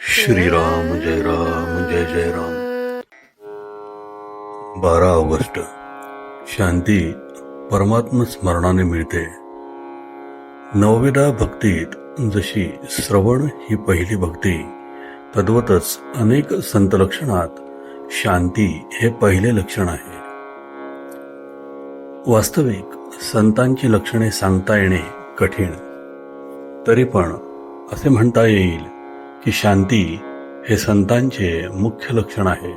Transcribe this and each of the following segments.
श्रीराम जय राम जय जय राम। बारा ऑगस्ट शांती परमात्म स्मरणाने मिळते. नवविधा भक्तीत जशी श्रवण ही पहिली भक्ती तद्वतच अनेक संत लक्षणात शांती हे पहिले लक्षण आहे. वास्तविक संतांची लक्षणे सांगता येणे कठीण. तरी पण असे म्हणता येईल की शांती हे संतांचे मुख्य लक्षण आहे.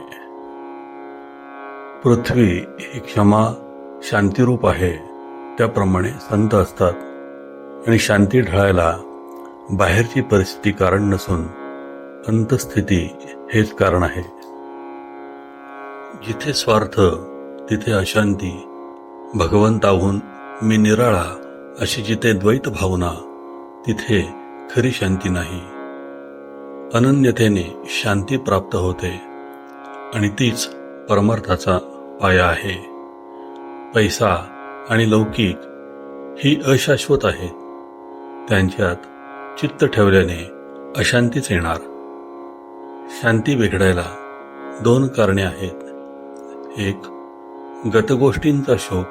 पृथ्वी ही क्षमा शांतिरूप आहे त्याप्रमाणे संत असतात. आणि शांती ढळायला बाहेरची परिस्थिती कारण नसून अंतस्थिती हेच कारण आहे. जिथे स्वार्थ तिथे अशांती भगवंताहून मी निराळा अशी जिथे द्वैत भावना तिथे खरी शांती नाही. अनन्यतेने शांती प्राप्त होते आणि तीच परमार्थाचा पाया आहे. पैसा आणि लौकिक ही अशाश्वत आहे त्यांच्यात चित्त ठेवल्याने अशांतीच येणार. शांती बिघडायला दोन कारणे आहेत. एक गतगोष्टींचा शोक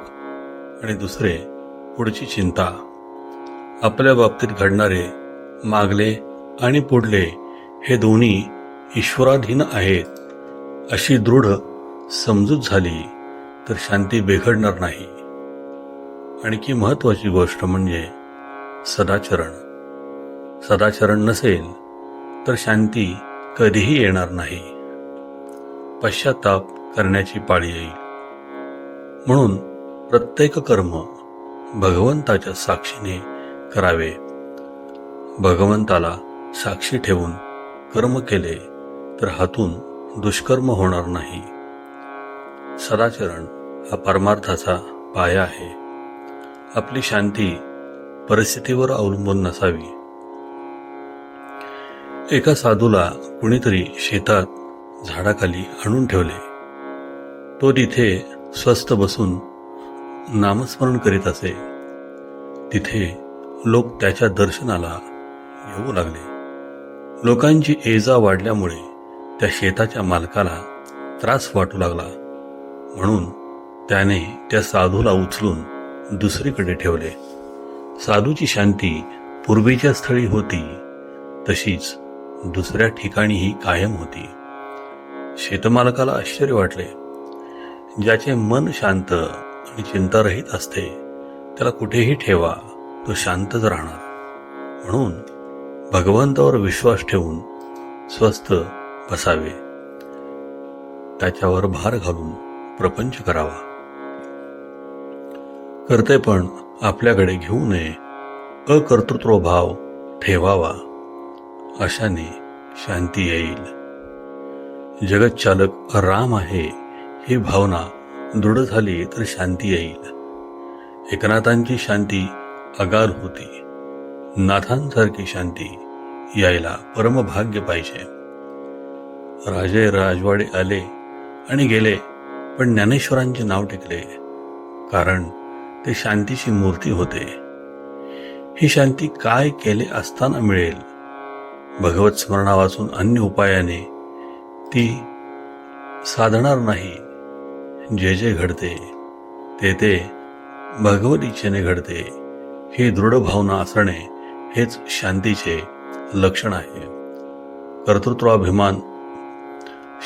आणि दुसरे पुढची चिंता. आपल्या बाबतीत घडणारे मागले आणि पुढले हे दोन्ही ईश्वराधीन आहेत. अशी दृढ समजूत झाली तर शांती बिघडणार नाही. आणखी महत्वाची गोष्ट म्हणजे सदाचरण. सदाचरण नसेल तर शांती कधीही येणार नाही. पश्चाताप करण्याची पाळी येईल. म्हणून प्रत्येक कर्म भगवंताच्या साक्षीने करावे. भगवंताला साक्षी ठेवून कर्म केले तर हातून दुष्कर्म होणार नाही. सदाचरण हा परमार्थाचा पाया आहे. आपली शांती परिस्थितीवर अवलंबून नसावी. एका साधूला कुणीतरी शेतात झाडाखाली आणून ठेवले. तो तिथे स्वस्थ बसून नामस्मरण करीत असे. तिथे लोक त्याच्या दर्शनाला येऊ लागले. लोकांची एजा वाढल्यामुळे त्या शेताच्या मालकाला त्रास वाटू लागला. म्हणून त्याने त्या साधूला उचलून दुसरीकडे ठेवले. साधूची शांती पूर्वीच्या स्थळी होती तशीच दुसऱ्या ठिकाणीही कायम होती. शेतमालकाला आश्चर्य वाटले. ज्याचे मन शांत आणि चिंतारहित असते त्याला कुठेही ठेवा तो शांतच राहणार. म्हणून भगवंतावर विश्वास ठेवून स्वस्थ बसावे. त्याच्यावर भार घालून प्रपंच करावा. करते पण आपल्याकडे घेऊ नये अकर्तृत्व भाव ठेवावा अशाने शांती येईल. जगतचालक राम आहे ही भावना दृढ झाली तर शांती येईल. एकनाथांची शांती अगार होती. नाथांसारखी शांती यायला परमभाग्य पाहिजे. राजे राजवाडे आले आणि गेले पण ज्ञानेश्वरांचे नाव टिकले कारण ते शांतीची मूर्ती होते. ही शांती काय केले असताना मिळेल? भगवत स्मरणा वाचून अन्य उपायाने ती साधणार नाही. जे जे घडते ते ते भगवत इच्छेने घडते. ही दृढ भावना असणे हेच शांतीचे लक्षण आहे. कर्तृत्वाभिमान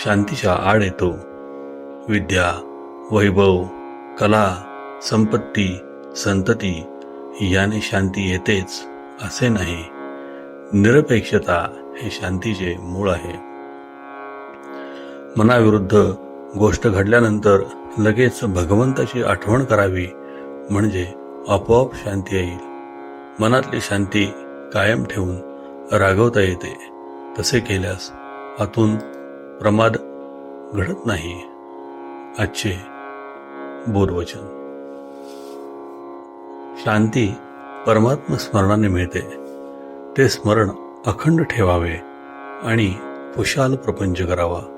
शांतीच्या आड येतो. विद्या वैभव कला संपत्ती संतती याने शांती येतेच असे नाही. निरपेक्षता हे शांतीचे मूळ आहे. मनाविरुद्ध गोष्ट घडल्यानंतर लगेच भगवंताची आठवण करावी म्हणजे आपोआप शांती येईल. मनातली शांती कायम ठेवून रागवता येते. तसे केल्यास आतून प्रमाद घडत नाही. आजचे बोधवचन. शांती परमात्म स्मरणाने मिळते. ते स्मरण अखंड ठेवावे आणि खुशाल प्रपंच करावा.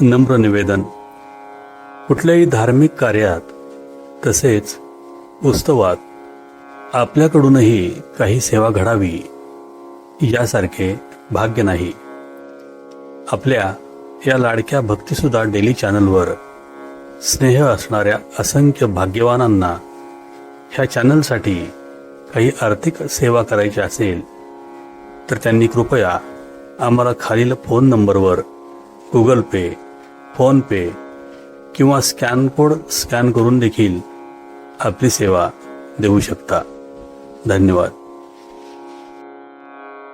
नम्र निवेदन. कुठल्याही धार्मिक कार्यात तसेच उत्सवात आपल्याकडूनही काही सेवा घडावी यासारखे भाग्य नाही. आपल्या या लाडक्या भक्तीसुद्धा डेली चॅनलवर स्नेह असणाऱ्या असंख्य भाग्यवानांना ह्या चॅनलसाठी काही आर्थिक सेवा करायची असेल तर त्यांनी कृपया आम्हाला खालील फोन नंबरवर गुगल पे फोन पे किंवा स्कॅन कोड स्कॅन करून देखील आपली सेवा देऊ शकता. धन्यवाद.